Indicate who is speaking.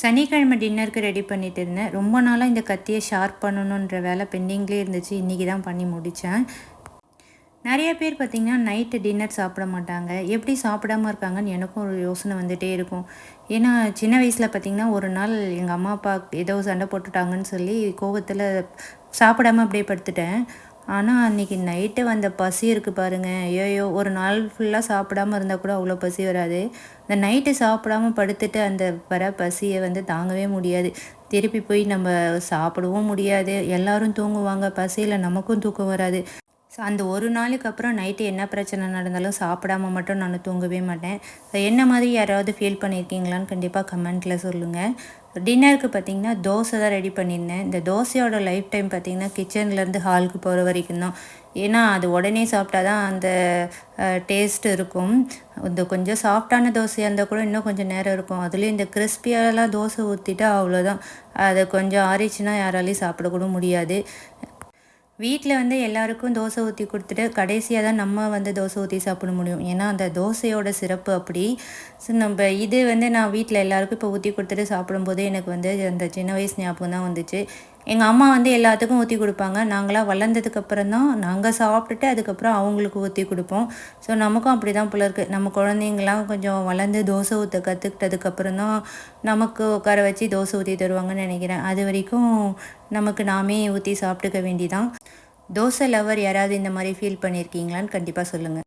Speaker 1: சனிக்கிழமை டின்னருக்கு ரெடி பண்ணிட்டு இருந்தேன். ரொம்ப நாளாக இந்த கத்தியை ஷார்ப் பண்ணணுன்ற வேலை பெண்டிங்லேயே இருந்துச்சு. இன்றைக்கி தான் பண்ணி முடித்தேன் நிறைய பேர் பார்த்திங்கன்னா நைட்டு டின்னர் சாப்பிட மாட்டாங்க. எப்படி சாப்பிடாம இருக்காங்கன்னு எனக்கும் ஒரு யோசனை வந்துகிட்டே இருக்கும். ஏன்னா சின்ன வயசில் பார்த்திங்கன்னா ஒரு நாள் எங்கள் அம்மா அப்பா ஏதோ சண்டை போட்டுட்டாங்கன்னு சொல்லி கோவத்தில் சாப்பிடாம அப்படியே படுத்துட்டேன். ஆனால் அன்றைக்கி நைட்டு வந்த பசி இருக்குது பாருங்கள் ஐயோ ஒரு நாள் ஃபுல்லாக சாப்பிடாம இருந்தால் கூட அவ்வளோ பசி வராது. இந்த நைட்டு சாப்பிடாம படுத்துட்டு அந்த வர பசியை வந்து தாங்கவே முடியாது. திருப்பி போய் நம்ம சாப்பிடவும் முடியாது. எல்லாரும் தூங்குவாங்க. பசியில் நமக்கும் தூக்கம் வராது. ஸோ அந்த ஒரு நாளுக்கு அப்புறம் நைட்டு என்ன பிரச்சனை நடந்தாலும் சாப்பிடாம மட்டும் நான் தூங்கவே மாட்டேன். ஸோ என்ன மாதிரி யாராவது ஃபீல் பண்ணியிருக்கீங்களான்னு கண்டிப்பாக கமெண்ட்டில் சொல்லுங்கள் டின்னருக்கு பார்த்தீங்கன்னா தோசை தான் ரெடி பண்ணியிருந்தேன். இந்த தோசையோட லைஃப் டைம் பார்த்திங்கன்னா கிச்சன்லேருந்து ஹாலுக்கு போகிற வரைக்கும் தான். ஏன்னா அது உடனே சாப்பிட்டா தான் அந்த டேஸ்ட் இருக்கும். இந்த கொஞ்சம் சாஃப்டான தோசையாக இருந்தால் கூட இன்னும் கொஞ்சம் நேரம் இருக்கும். அதுலேயும் இந்த கிறிஸ்பியாலாம் தோசை ஊற்றிட்டா அவ்வளோதான் அதை கொஞ்சம் ஆறிச்சுன்னா யாராலையும் சாப்பிடக்கூட முடியாது. வீட்டில் வந்து எல்லாருக்கும் தோசை ஊற்றி கொடுத்துட்டு கடைசியாக தான் நம்ம வந்து தோசை ஊற்றி சாப்பிட முடியும். ஏன்னா அந்த தோசையோட சிறப்பு அப்படி. ஸோ நம்ம இது வந்து நான் வீட்டில் எல்லாருக்கும் இப்போ ஊற்றி கொடுத்துட்டு சாப்பிடும்போது எனக்கு வந்து அந்த சின்ன வயசு ஞாபகம் தான் வந்துச்சு. எங்கள் அம்மா வந்து எல்லாத்துக்கும் ஊற்றி கொடுப்பாங்க. நாங்களாம் வளர்ந்ததுக்கப்புறம் தான் நாங்கள் சாப்பிட்டுட்டு அதுக்கப்புறம் அவங்களுக்கு ஊற்றி கொடுப்போம். ஸோ நமக்கும் அப்படி தான் போல இருக்குது நம்ம குழந்தைங்களாம் கொஞ்சம் வளர்ந்து தோசை ஊற்ற கற்றுக்கிட்டதுக்கப்புறம் தான் நமக்கு உட்கார வச்சு தோசை ஊற்றி தருவாங்கன்னு நினைக்கிறேன். அது வரைக்கும் நமக்கு நாமே ஊற்றி சாப்பிட்டுக்க வேண்டிதான். தோசை லவர் யாராவது இந்த மாதிரி ஃபீல் பண்ணியிருக்கீங்களான்னு கண்டிப்பாக சொல்லுங்கள்